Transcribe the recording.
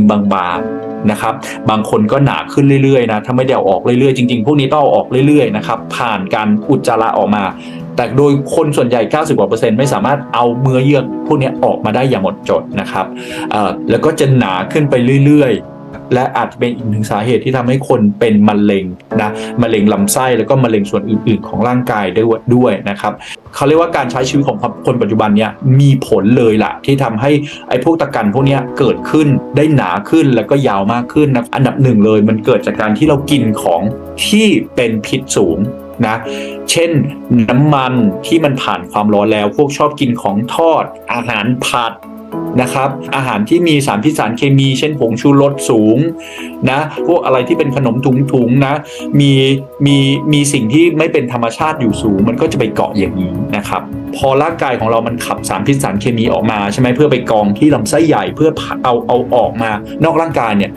มบางๆนะครับ บางคนก็หนาขึ้นเรื่อยๆนะถ้าไม่เดี่ยวออกเรื่อยๆจริงๆพวกนี้ต้องออกเรื่อยๆนะครับผ่านการอุจจาระออกมา แต่โดยคนส่วนใหญ่ 90กว่าเปอร์เซ็นต์ไม่สามารถเอาเมือเยื่อพวกนี้ออกมาได้อย่างหมดจดนะครับแล้วก็จะหนาขึ้นไปเรื่อยๆ และอาจจะเป็นอีกหนึ่งสาเหตุที่ทำให้คนเป็นมะเร็งนะมะเร็งลำไส้แล้วก็มะเร็งส่วนอื่น ๆ ของร่างกายด้วยด้วยนะครับเขาเรียกว่าการใช้ชีวิตของคนปัจจุบันเนี่ยมีผลเลยล่ะที่ทำให้ไอ้พวกตะกันพวกนี้เกิดขึ้นได้หนาขึ้นแล้วก็ยาวมากขึ้นนะอันดับหนึ่งเลยมันเกิดจากการที่เรากินของที่เป็นพิษสูงนะเช่นน้ำมันที่มันผ่านความร้อนแล้ว พวกชอบกินของทอดอาหารผัด นะครับ อาหารที่มีสารพิษสารเคมี เช่นผงชูรสสูงนะพวกอะไรที่เป็นขนมถุงๆนะมีมีมีสิ่งที่ไม่เป็นธรรมชาติอยู่สูง มันก็จะไปเกาะอย่างนี้นะครับ พอร่างกายของเรามันขับสารพิษสารเคมีออกมาใช่ไหมเพื่อไปกองที่ลำไส้ใหญ่เพื่อเอาเอาออกมานอกร่างกายเนี่ย